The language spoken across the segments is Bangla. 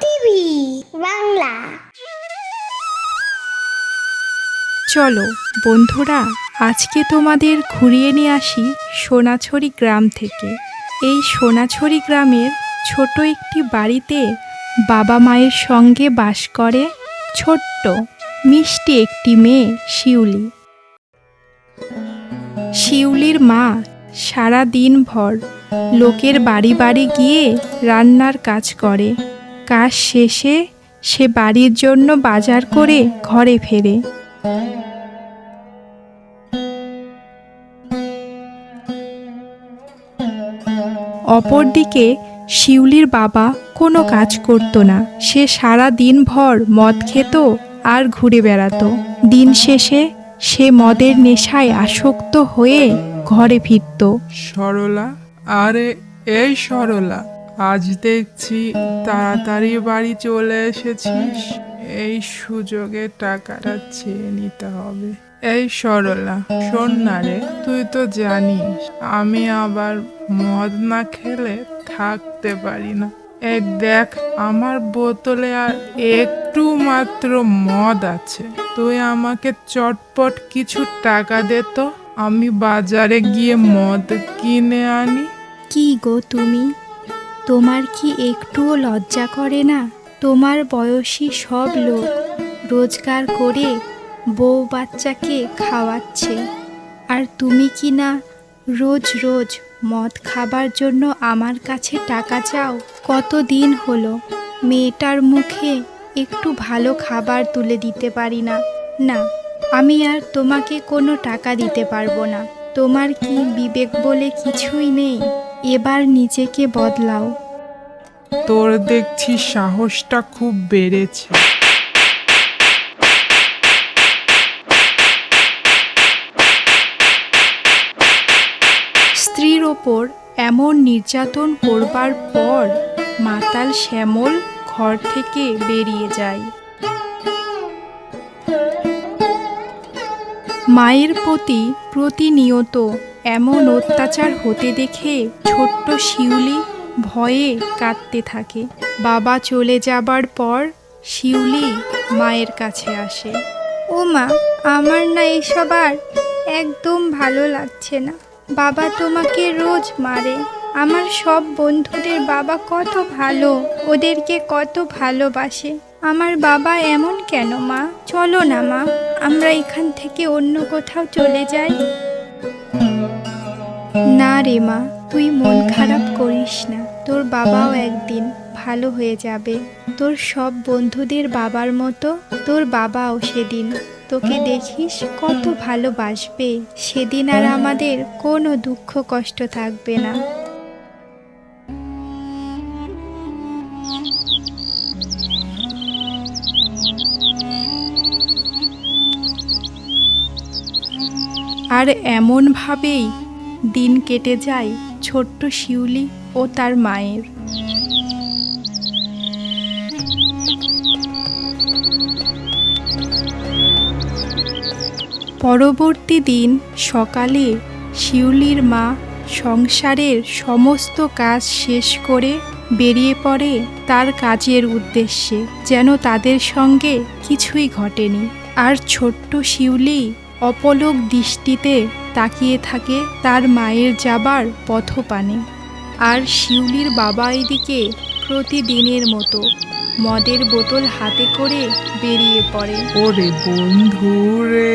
টিভি, বাংলা। চলো, বন্ধুরা, আজকে তোমাদের ঘুরিয়ে নিয়ে আসি সোনাছড়ি গ্রাম থেকে। এই সোনাছড়ি গ্রামের ছোট একটি বাড়িতে বাবা মায়ের সঙ্গে বাস করে ছোট্ট, মিষ্টি একটি মেয়ে শিউলি। শিউলির মা সারা দিন ভর লোকের বাড়ি বাড়ি গিয়ে রান্নার কাজ করে। কাজ শেষে সে বাড়ির জন্য বাজার করে ঘরে ফেরে। অপরদিকে শিউলির বাবা কোনো কাজ করতো না। সে সারা দিন ভর মদ খেত আর ঘুরে বেড়াতো। দিন শেষে সে মদের নেশায় আসক্ত হয়ে ঘরে ফিরত। সরলা, আরে এই সরলা আজ দেখছি তাড়াতাড়ি বাড়ি চলে এসেছিস। এই সুযোগে টাকাটা চেয়ে নিতে হবে। এই সরলা, শোন না রে, তুই তো জানিস, আমি আবার মদ না খেলে থাকতে পারি না। এই দেখ, আমার বোতলে আর একটু মাত্র মদ আছে। তুই আমাকে চটপট কিছু টাকা দে তো। আমি বাজারে গিয়ে মদ কিনে আনি। কি গো তুমি? তোমার কি একটুও লজ্জা করে না? তোমার বয়সী সব লোক রোজগার করে বউ বাচ্চাকে খাওয়াচ্ছে। আর তুমি কি না রোজ রোজ মদ খাবার জন্য আমার কাছে টাকা চাও? কত দিন হলো মেয়েটার মুখে একটু ভালো খাবার তুলে দিতে পারি না। না, আমি আর তোমাকে কোনো টাকা দিতে পারব না। তোমার কি বিবেক বলে কিছুই নেই? এবার নিজেকে বদলাও। তোর দেখছি সাহসটা খুব বেড়েছে। স্ত্রীর ওপর এমন নির্যাতন করবার পর মাতাল শ্যামল ঘর থেকে বেরিয়ে যায়। মায়ের প্রতি প্রতিনিয়ত এমন অত্যাচার হতে দেখে ছোট্ট শিউলি ভয়ে কাঁদতে থাকে। বাবা চলে যাবার পর শিউলি মায়ের কাছে আসে। ও মা, আমার না এসব আর একদম ভালো লাগছে না। বাবা তোমাকে রোজ মারে। আমার সব বন্ধুদের বাবা কত ভালো, ওদেরকে কত ভালোবাসে। আমার বাবা এমন কেন মা? চলো না মা, আমরা এখান থেকে অন্য কোথাও চলে যাই। না রে মা, তুই মন খারাপ করিস না। তোর বাবাও একদিন ভালো হয়ে যাবে। তোর সব বন্ধুদের বাবার মতো তোর বাবাও সেদিন। তোকে দেখিস কত ভালোবাসবে। সেদিন আর আমাদের কোনো দুঃখ কষ্ট থাকবে না। আর এমনভাবেই দিন কেটে যায় ছোট্ট শিউলি ও তার মায়ের। পরবর্তী দিন সকালে শিউলির মা সংসারের সমস্ত কাজ শেষ করে বেরিয়ে পড়ে তার কাজের উদ্দেশ্যে, যেন তাদের সঙ্গে কিছুই ঘটেনি। আর ছোট্ট শিউলি অপলক দৃষ্টিতে তাকিয়ে থাকে তার মায়ের যাবার পথপানে। আর শিউলির বাবা এদিকে প্রতিদিনের মতো মদের বোতল হাতে করে বেরিয়ে পড়ে। ওরে বন্ধু রে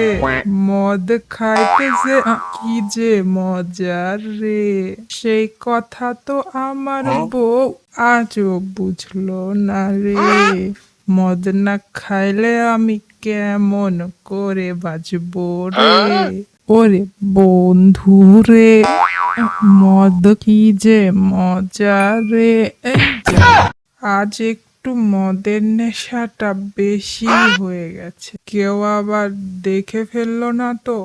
মদ খাইতে যে কি যে মজার রে। সেই কথা তো আমার বউ আজও বুঝলো না রে। মদ না খাইলে আমি কেমন করে বাজবো রে ওরে বন্ধু রে মদ কি যে মজা রে। আজ একটু মদের নেশাটা বেশি হয়ে গেছে। কেউ আবার দেখে ফেলল না তো?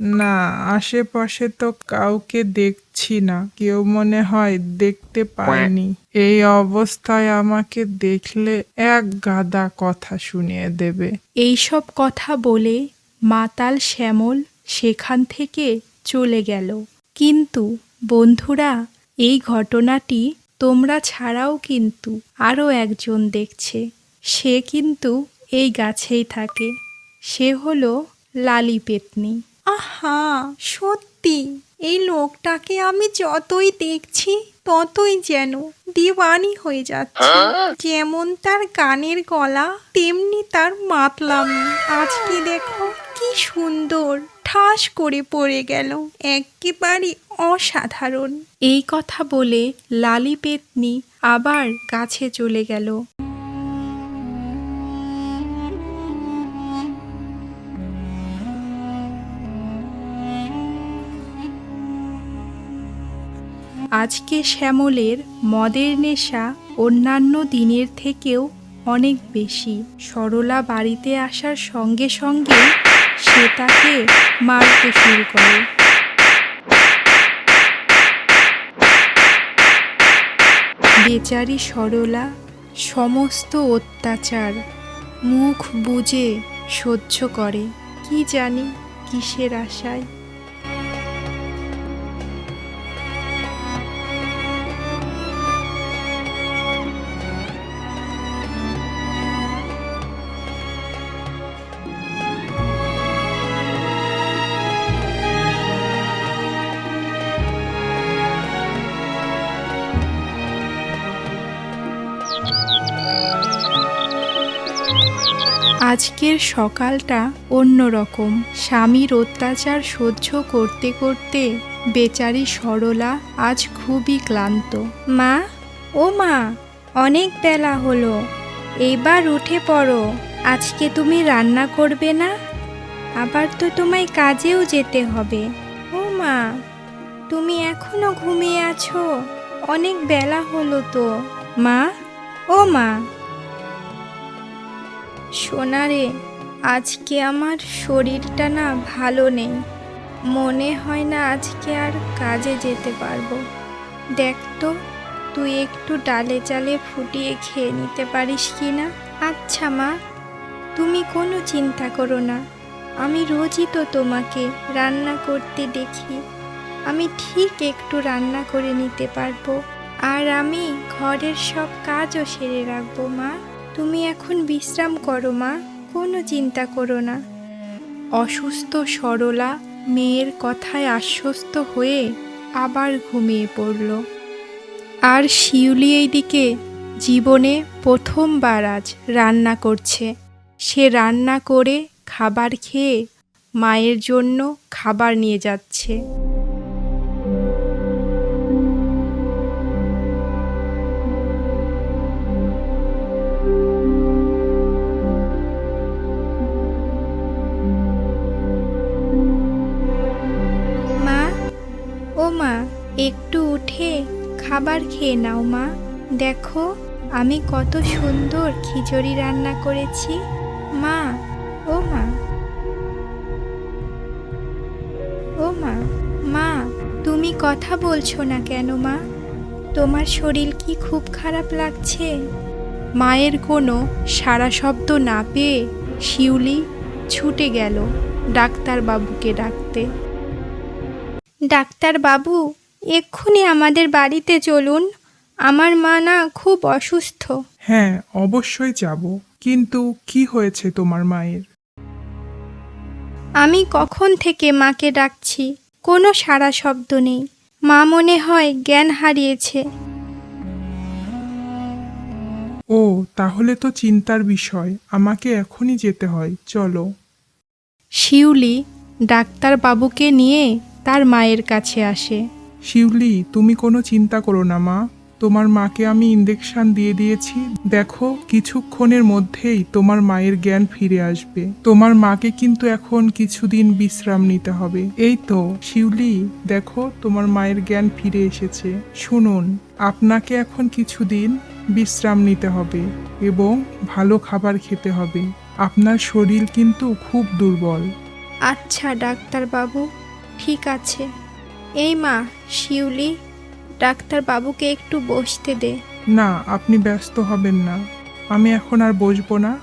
না, আশেপাশে তো কাউকে দেখছি না। কেউ মনে হয় দেখতে পায়নি। এই অবস্থায় আমাকে দেখলে এক গাদা কথা শুনিয়ে দেবে। এইসব কথা বলে মাতাল শ্যামল সেখান থেকে চলে গেল। কিন্তু বন্ধুরা, এই ঘটনাটি তোমরা ছাড়াও কিন্তু আরও একজন দেখছে। সে কিন্তু এই গাছেই থাকে। সে হলো লালি পেতনি। আহা সত্যি এই লোকটাকে আমি যতই দেখছি ততই যেন দিওয়ানি হয়ে যাচ্ছে। যেমন তার গানের গলা তেমনি তার মাতলামি। আজকে দেখো কি সুন্দর ঠাস করে পড়ে গেল। একেবারে অসাধারণ। এই কথা বলে লালি পেতনি আবার গাছে চলে গেল। আজকে শ্যামলের মদের নেশা অন্যান্য দিনের থেকেও অনেক বেশি। সরলা বাড়িতে আসার সঙ্গে সঙ্গে সে তাকে মারতে শুরু করে। বেচারি সরলা সমস্ত অত্যাচার মুখ বুজে সহ্য করে। কি জানি কিসের আশায় আজকের সকালটা অন্যরকম। স্বামীর অত্যাচার সহ্য করতে করতে বেচারি সরলা আজ খুবই ক্লান্ত। মা, ও মা, অনেক বেলা হলো। এইবার উঠে পড়ো। আজকে তুমি রান্না করবে না? আবার তো তোমায় কাজেও যেতে হবে। ও মা, তুমি এখনও ঘুমিয়ে আছো? অনেক বেলা হলো তো। মা, ও মা। সোনারে আজকে আমার শরীরটা না ভালো নেই। মনে হয় না আজকে আর কাজে যেতে পারব। দেখ তো, তুই একটু ডালে চালে ফুটিয়ে খেয়ে নিতে পারিস কি না? আচ্ছা মা, তুমি কোনো চিন্তা করো না। আমি রোজই তো তোমাকে রান্না করতে দেখি। আমি ঠিক একটু রান্না করে নিতে পারব। আর আমি ঘরের সব কাজও সেরে রাখব মা। তুমি এখন বিশ্রাম করো, মা। কোনো চিন্তা করো না। অসুস্থ সরলা মেয়ের কথায় আশ্বস্ত হয়ে আবার ঘুমিয়ে পড়ল। আর শিউলি এইদিকে জীবনে প্রথমবার আজ রান্না করছে। সে রান্না করে খাবার খেয়ে মায়ের জন্য খাবার নিয়ে যাচ্ছে। খাবার খেয়ে নাও, মা। দেখো, আমি কত সুন্দর খিচুড়ি রান্না করেছি। মা, ও মা। ও মা মা, তুমি কথা বলছো না কেন, মা? তোমার শরীর কি খুব খারাপ লাগছে? মায়ের কোনো সারা শব্দ না পেয়ে শিউলি ছুটে গেল ডাক্তারবাবুকে ডাকতে। ডাক্তার বাবু এক্ষুনি আমাদের বাড়িতে চলুন। আমার মা না খুব অসুস্থ। হ্যাঁ অবশ্যই যাব। কিন্তু কি হয়েছে তোমার মায়ের? আমি কখন থেকে মাকে ডাকছি? কোনো সারা শব্দ নেই। মা মনে হয় জ্ঞান হারিয়েছে। ও তাহলে তো চিন্তার বিষয়। আমাকে এখনই যেতে হয়। চলো। শিউলি ডাক্তারবাবুকে নিয়ে তার মায়ের কাছে আসে। শিউলি, তুমি কোনো চিন্তা করো না, মা। তোমার মাকে আমি ইঞ্জেকশন দিয়ে দিয়েছি। দেখো, কিছুক্ষণের মধ্যেই তোমার মায়ের জ্ঞান ফিরে আসবে। তোমার মাকে কিন্তু এখন কিছুদিন বিশ্রাম নিতে হবে। এই তো, শিউলি, দেখো, তোমার মায়ের জ্ঞান ফিরে এসেছে। শুনুন, আপনাকে এখন কিছুদিন বিশ্রাম নিতে হবে এবং ভালো খাবার খেতে হবে। আপনার শরীর কিন্তু খুব দুর্বল। আচ্ছা ডাক্তারবাবু, ঠিক আছে। এই মা শিউলি ডাক্তার বাবুকে একটু বসতে দে। না আপনি ব্যস্ত হবেন না। আমি এখন আর বসবো না।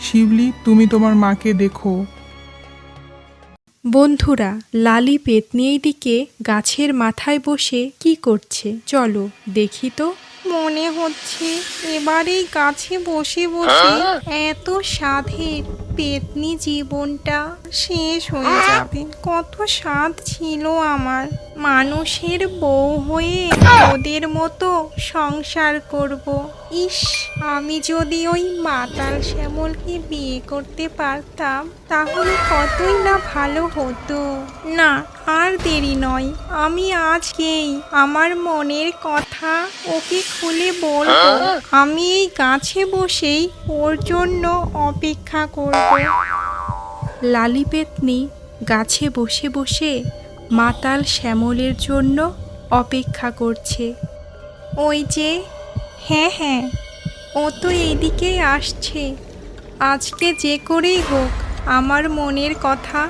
শিবলি তুমি তোমার মাকে দেখো। বন্ধুরা লালি পেতনি দিকে গাছের মাথায় বসে কি করছে? চলো দেখি তো। মনে হচ্ছে এবারে গাছে বসে বসে এত সাধের পেতনি জীবনটা শেষ হয়ে যাবে। কত স্বাদ ছিল আমার। মানুষের বউ হয়ে ওদের মতো সংসার করব। ইস, আমি যদি ওই মাতাল শ্যামলকে বিয়ে করতে পারতাম, তাহলে কতই না ভালো হতো। না, আর দেরি নয়, আমি আজকেই আমার মনের কথা ওকে খুলে বলব। আমি এই গাছে বসেই ওর জন্য অপেক্ষা করব। লালি পেতনি গাছে বসে বসে মাতাল শ্যামলের জন্য অপেক্ষা করছে। ওই যে হ্যাঁ হ্যাঁ ও তো এইদিকেই আসছে। আজকে যে করেই হোক, আমার মনের কথা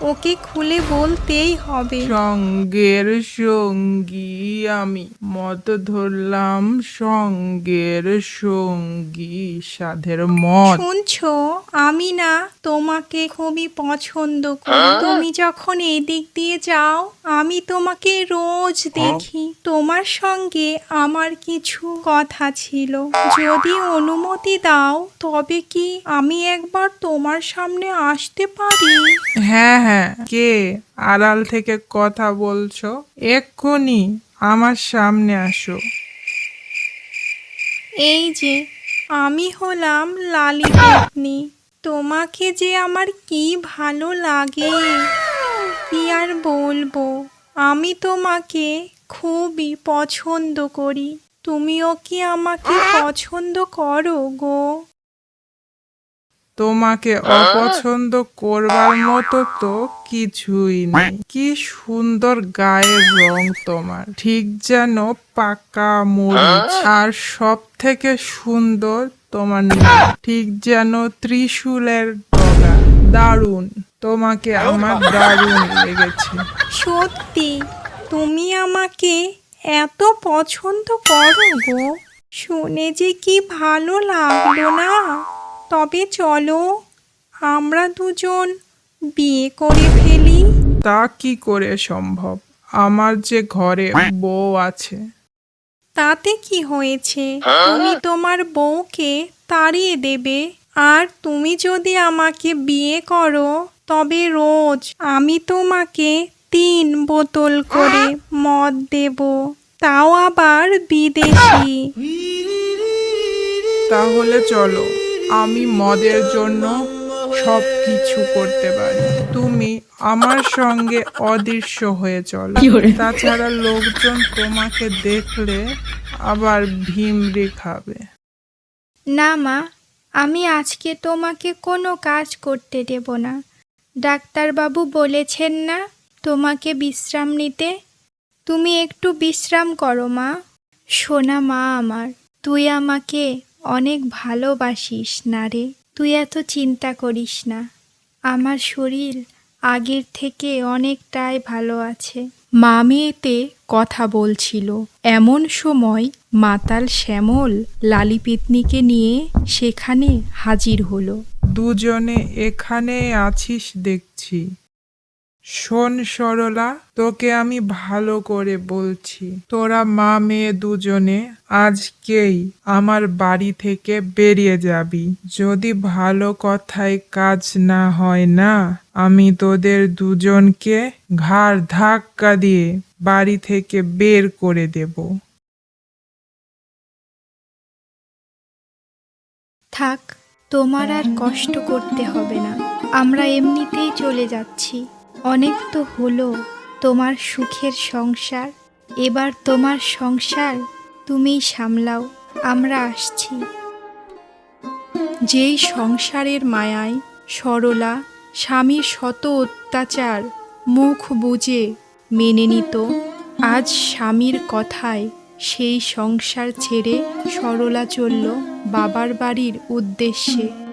ওকে খুলে বলতেই হবে। সঙ্গের সঙ্গী আমি। মদ ধরলাম সঙ্গের সঙ্গী সাধের মদ শুনছো? আমি না তোমাকে খুবই পছন্দ করি। তুমি যখন এই দিক দিয়ে যাও আমি তোমাকে রোজ দেখি। তোমার সঙ্গে আমার কিছু কথা ছিল। যদি অনুমতি দাও তবে কি আমি একবার তোমার সামনে আসতে পারি? হ্যাঁ হ্যাঁ কে আড়াল থেকে কথা বলছো? এক্ষুনি আমার সামনে আসো। এই যে, আমি হলাম লালি পেতনি। তোমাকে যে আমার কি ভালো লাগে, কি আর বলব? আমি তোমাকে খুবই পছন্দ করি। তুমিও কি আমাকে পছন্দ করো গো? তোমাকে অপছন্দ করবার মতো তো কিছুই নেই। কি সুন্দর গায়ের রং তোমার। ঠিক যেন পাকা মরিচ। আর সব থেকে সুন্দর তোমার ঠিক যেন ত্রিশূলের ডগা। দারুণ। তোমাকে আমার দারুণ লেগেছে। সত্যি? তুমি আমাকে এত পছন্দ করো গো। শুনে যে কি ভালো লাগল না? তবে চলো আমরা দুজন বিয়ে করে ফেলি। তা কি করে সম্ভব? আমার যে ঘরে বউ আছে। তাতে কি হয়েছে? তুমি তোমার বউকে তাড়িয়ে দেবে। আর তুমি যদি আমাকে বিয়ে করো তবে রোজ আমি তোমাকে তিন বোতল করে মদ দেব। তাও আবার বিদেশি। তাহলে চলো। আমি মদের জন্য সব কিছু করতে পারি। তুমি আমার সঙ্গে অদৃশ্য হয়ে চলো। তাছাড়া লোকজন তোমাকে দেখলে আবার ভিমড়ে খাবে। না মা আমি আজকে তোমাকে কোনো কাজ করতে দেব না। ডাক্তারবাবু বলেছেন না তোমাকে বিশ্রাম নিতে। তুমি একটু বিশ্রাম করো মা। সোনা মা আমার তুই আমাকে অনেক ভালোবাসিস না রে। তুই এত চিন্তা করিস না। আমার শরীর আগের থেকে অনেকটাই ভালো আছে। মা মেয়েতে কথা বলছিল, এমন সময় মাতাল শ্যামল লালি পেতনিকে নিয়ে সেখানে হাজির হলো। দুজনে এখানে আছিস দেখছি। শোন সরলা, তোকে আমি ভালো করে বলছি। তোরা মা মেয়ে দুজনে আজকেই আমার বাড়ি থেকে বেরিয়ে যাবি। যদি ভালো কথায় কাজ না হয় না, আমি তোদের দুজনকে ঘাড় ধাক্কা দিয়ে বাড়ি থেকে বের করে দেব। থাক, তোমার আর কষ্ট করতে হবে না। আমরা এমনিতেই চলে যাচ্ছি। অনেক তো হলো তোমার সুখের সংসার। এবার তোমার সংসার তুমিই সামলাও, আমরা আসছি। যেই সংসারের মায়ায় সরলা স্বামীর শত অত্যাচার মুখ বুজে মেনে নিত, আজ স্বামীর কথায় সেই সংসার ছেড়ে সরলা চলল বাবার বাড়ির উদ্দেশ্যে।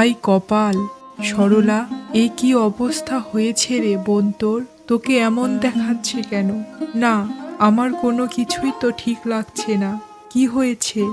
হাই কপাল, সরলা, এ কি অবস্থা হয়েছে রে বোন তোর? তোকে এমন দেখাচ্ছে কেন? না, আমার কোনো কিছুই তো ঠিক লাগছে না। কি হয়েছে?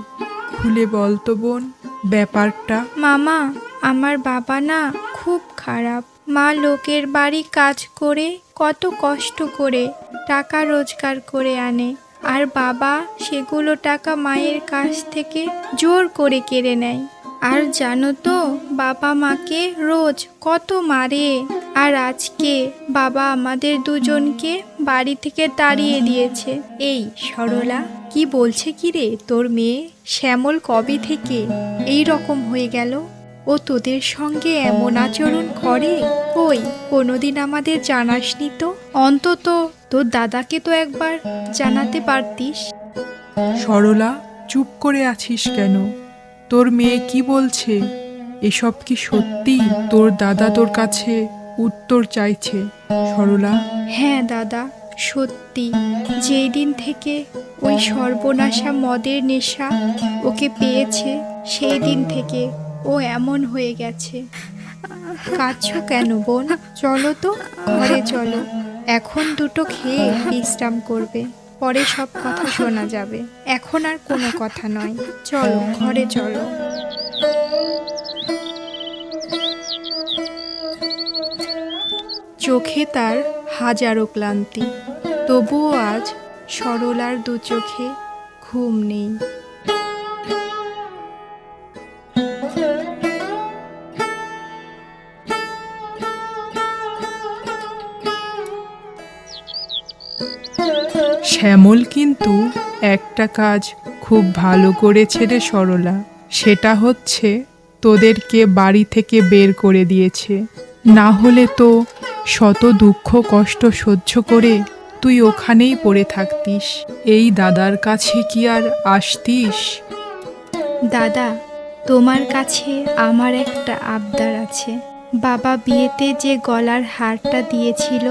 খুলে বল তো বোন, ব্যাপারটা। মামা, আমার বাবা না খুব খারাপ। মা লোকের বাড়ি কাজ করে, কত কষ্ট করে টাকা রোজগার করে আনে। আর বাবা সেগুলো টাকা মায়ের কাছ থেকে জোর করে কেড়ে নেয়। আর জানো তো, বাবা মাকে রোজ কত মারে। আর আজকে বাবা আমাদের দুজনকে বাড়ি থেকে তাড়িয়ে দিয়েছে। এই, সরলা, কি বলছে কি রে তোর মেয়ে? শ্যামল কবে থেকে এই রকম হয়ে গেল? ও তোদের সঙ্গে এমন আচরণ করে? কই, কোনোদিন আমাদের জানাসনি তো? অন্তত তোর দাদাকে তো একবার জানাতে পারতিস। সরলা, চুপ করে আছিস কেন? তোর মেয়ে কি বলছে? এসব কি সত্যি? তোর দাদা তোর কাছে উত্তর চাইছে। সরলা? হ্যাঁ দাদা, সত্যি। যেই দিন থেকে ওই সর্বনাশা মদের নেশা ওকে পেয়েছে, সেই দিন থেকে ও এমন হয়ে গেছে। কাঁদছো কেন বোন? চলো তো, ঘরে চলো। এখন দুটো খেয়ে বিশ্রাম করবে। পরে সব কথা শোনা যাবে। এখন আর কোনো কথা নয়। চলো, ঘরে চলো। চোখে তার হাজারো ক্লান্তি। তবুও আজ সরলার দু চোখে ঘুম নেই। শ্যামল কিন্তু একটা কাজ খুব ভালো করেছে রে সরলা। সেটা হচ্ছে তোদেরকে বাড়ি থেকে বের করে দিয়েছে। না হলে তো শত দুঃখ কষ্ট সহ্য করে তুই ওখানেই পড়ে থাকতিস। এই দাদার কাছে কি আর আসতিস? দাদা, তোমার কাছে আমার একটা আবদার আছে। বাবা বিয়েতে যে গলার হারটা দিয়েছিল,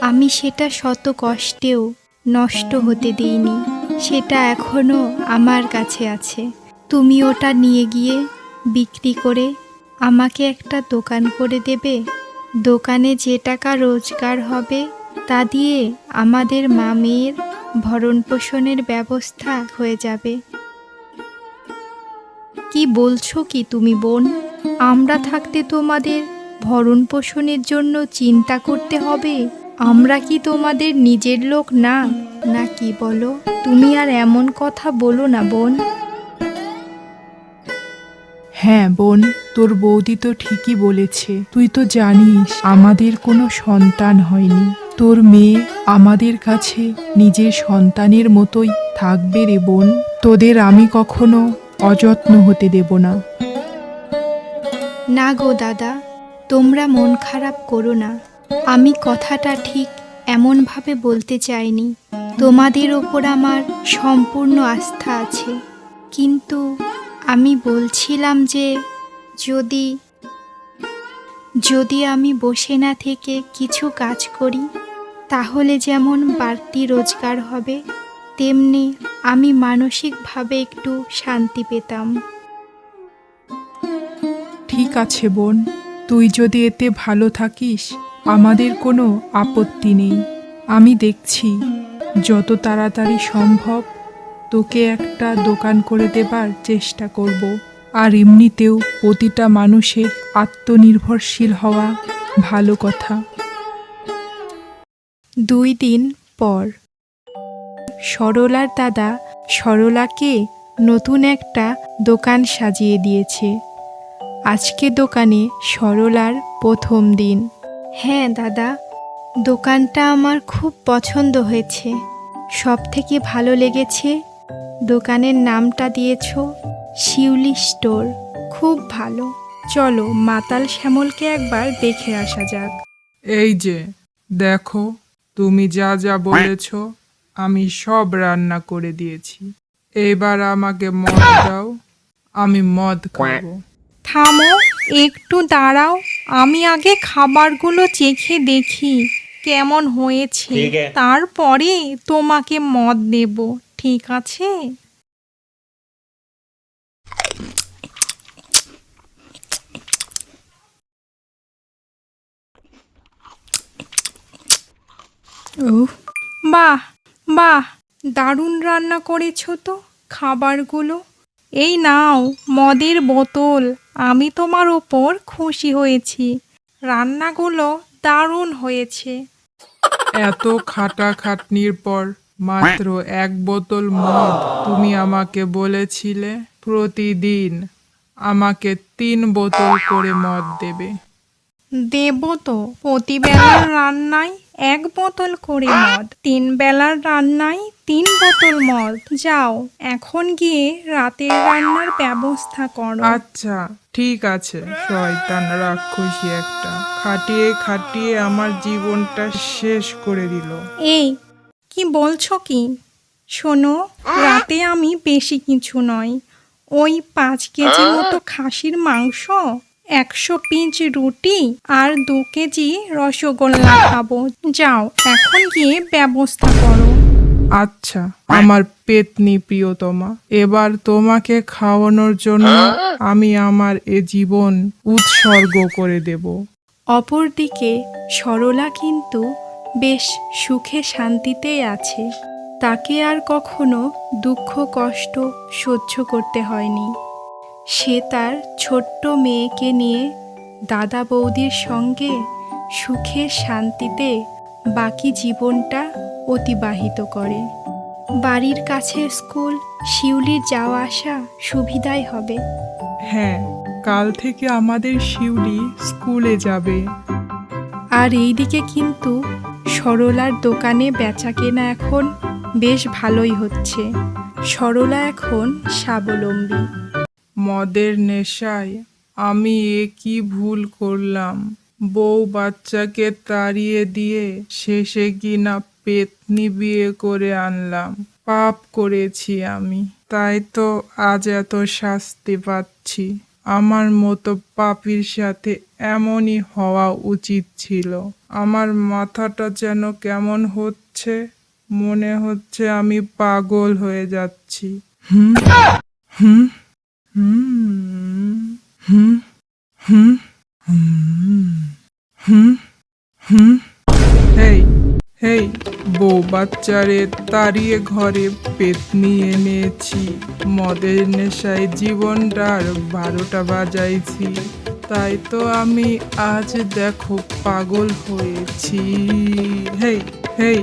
আমি সেটা শত কষ্টেও নষ্ট হতে দিইনি, সেটা এখনও আমার কাছে আছে। তুমি ওটা নিয়ে গিয়ে বিক্রি করে আমাকে একটা দোকান করে দেবে। দোকানে যে টাকা রোজগার হবে, তা দিয়ে আমাদের মা মেয়ের ভরণ পোষণের ব্যবস্থা হয়ে যাবে। কি বলছো কি তুমি বোন? আমরা থাকতে তোমাদের ভরণ পোষণের জন্য চিন্তা করতে হবে? আমরা কি তোমাদের নিজের লোক না? না কি বলো? তুমি আর এমন কথা বলো না বোন। হ্যাঁ বোন তোর বৌদি তো ঠিকই বলেছে। তুই তো জানিস আমাদের কোনো সন্তান হয়নি। তোর মেয়ে আমাদের কাছে নিজের সন্তানের মতোই থাকবে রে বোন। তোদের আমি কখনো অযত্ন হতে দেব না। না গো দাদা তোমরা মন খারাপ করো না। আমি কথাটা ঠিক এমনভাবে বলতে চাইনি। তোমাদের ওপর আমার সম্পূর্ণ আস্থা আছে। কিন্তু আমি বলছিলাম যে যদি যদি আমি বসে না থেকে কিছু কাজ করি, তাহলে যেমন বাড়তি রোজগার হবে, তেমনি আমি মানসিকভাবে একটু শান্তি পেতাম। ঠিক আছে বোন, তুই যদি এতে ভালো থাকিস আমাদের কোনো আপত্তি নেই। আমি দেখছি, যত তাড়াতাড়ি সম্ভব তোকে একটা দোকান করে দেবার চেষ্টা করব। আর এমনিতেও প্রতিটা মানুষের আত্মনির্ভরশীল হওয়া ভালো কথা। দুই দিন পর। সরলার দাদা সরলাকে নতুন একটা দোকান সাজিয়ে দিয়েছে। আজকে দোকানে সরলার প্রথম দিন। হ্যাঁ দাদা। দোকানটা আমার খুব পছন্দ হয়েছে। সব থেকে ভালো লেগেছে দোকানের নামটা দিয়েছ শিউলি স্টোর। খুব ভালো। চলো মাতাল শ্যামলকে একবার দেখে আসা যাক। এই যে দেখো তুমি যা যা বলেছ আমি সব রান্না করে দিয়েছি। এবার আমাকে মদ দাও আমি মদ খাব। থামো একটু দাঁড়াও আমি আগে খাবারগুলো চেখে দেখি কেমন হয়েছে। তারপরে তোমাকে মদ দেব ঠিক আছে? বাহ বাহ দারুণ রান্না করেছ তো খাবারগুলো। এই নাও মদের বোতল। আমি তোমার ওপর খুশি হয়েছি। রান্নাগুলো দারুণ হয়েছে। এত খাটাখাটনির পর মাত্র এক বোতল মদ তুমি আমাকে বলেছিলে প্রতিদিন। আমাকে তিন বোতল করে মদ দেবে। দেব তো প্রতিবেলার রান্নায় এক বোতল করে মদ তিন বেলার রান্নায় তিন বোতল মদ। যাও এখন গিয়ে রাতের রান্নার ব্যবস্থা করো। আচ্ছা ঠিক আছে। শয়তান রাক্ষসী একটা। খাটিয়ে খাটিয়ে আমার জীবনটা শেষ করে দিল। এই কি বলছো কি? শোনো রাতে আমি বেশি কিছু নয়। ওই পাঁচ কেজি মতো খাসির মাংস একশো পিস রুটি আর দু কেজি রসগোল্লা খাব। যাও এখন গিয়ে ব্যবস্থা করো। আচ্ছা আমার পেতনি প্রিয়তমা এবার তোমাকে খাওয়ানোর জন্য আমি আমার এ জীবন উৎসর্গ করে দেব। অপরদিকে সরলা কিন্তু বেশ সুখে শান্তিতেই আছে। তাকে আর কখনো দুঃখ কষ্ট সহ্য করতে হয়নি। সে তার ছোট্ট মেয়েকে নিয়ে দাদা বৌদির সঙ্গে সুখে শান্তিতে বাকি জীবনটা অতিবাহিত করে। বাড়ির কাছে স্কুল শিউলির যাওয়া আসা সুবিধাই হবে। হ্যাঁ কাল থেকে আমাদের শিউলি স্কুলে যাবে। আর এইদিকে কিন্তু সরলার দোকানে বেচা কেনা এখন বেশ ভালোই হচ্ছে। সরলা এখন স্বাবলম্বী। মদের নেশায়। আমি এ কি ভুল করলাম? বউ বাচ্চাকে তাড়িয়ে দিয়ে শেষে কিনা পেতনি বিয়ে করে আনলাম? পাপ করেছি আমি। তাই তো আজ এত শাস্তি পাচ্ছি। আমার মতো পাপির সাথে এমনই হওয়া উচিত ছিল। আমার মাথাটা যেন কেমন হচ্ছে? মনে হচ্ছে আমি পাগল হয়ে যাচ্ছি। হুম? হুম? হেই হেই বউ বাচ্চারে তাড়িয়ে ঘরে পেতনি এনেছি। মদের নেশায় জীবনটার বারোটা বাজাইছি। তাই তো আমি আজ দেখো পাগল হয়েছি। হেই হেই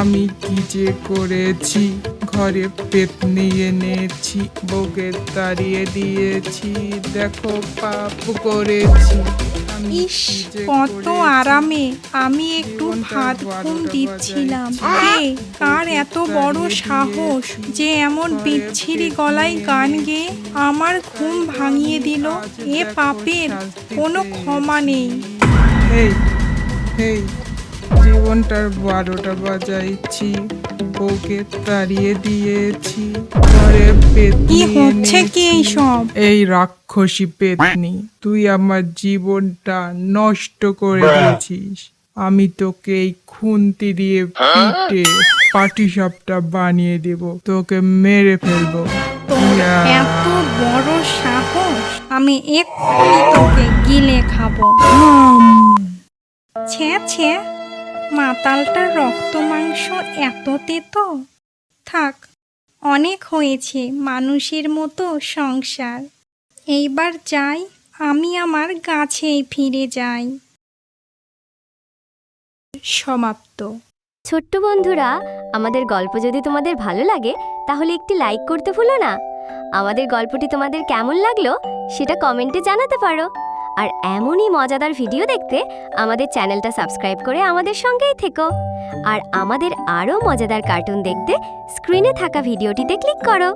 আমি কি যে করেছি? ঘরে পেট নিয়ে এনেছি বউকে তাড়িয়ে দিয়েছি। দেখো পাপ করেছি। ইস কত আরামে আমি একটু ভাত ঘুম দিচ্ছিলাম। কে কার এত বড় সাহস যে এমন বিচ্ছিরি গলায় গান গেয়ে আমার ঘুম ভাঙিয়ে দিল। এ পাপের কোনো ক্ষমা নেই। হেই হেই জীবনটার বারোটা বাজাইছি বউকে তাড়িয়ে দিয়েছি। ঘরে পেতনি কি হচ্ছে কি। এইসব? এই রাক্ষসী পেতনি তুই আমার জীবনটা নষ্ট করে দিয়েছিস। আমি তোকে এই খুন্তি দিয়ে পিটে পাটিসাপটা বানিয়ে দেব তোকে মেরে ফেলব। এত বড় সাহস আমি এক্ষুনি তোকে গিলে খাব। ছে ছে। মাতালটার রক্ত মাংস এত তেতো থাক অনেক হয়েছে মানুষের মতো সংসার। এইবার যাই আমি আমার গাছেই ফিরে যাই। সমাপ্ত। ছোট্ট বন্ধুরা আমাদের গল্প যদি তোমাদের ভালো লাগে তাহলে একটি লাইক করতে ভুলো না। আমাদের গল্পটি তোমাদের কেমন লাগল সেটা কমেন্টে জানাতে পারো। আর এমনই মজাদার ভিডিও দেখতে আমাদের চ্যানেলটা সাবস্ক্রাইব করে আমাদের সঙ্গেই থেকো। আর আমাদের আরও মজাদার কার্টুন দেখতে স্ক্রিনে থাকা ভিডিওটিতে ক্লিক করো।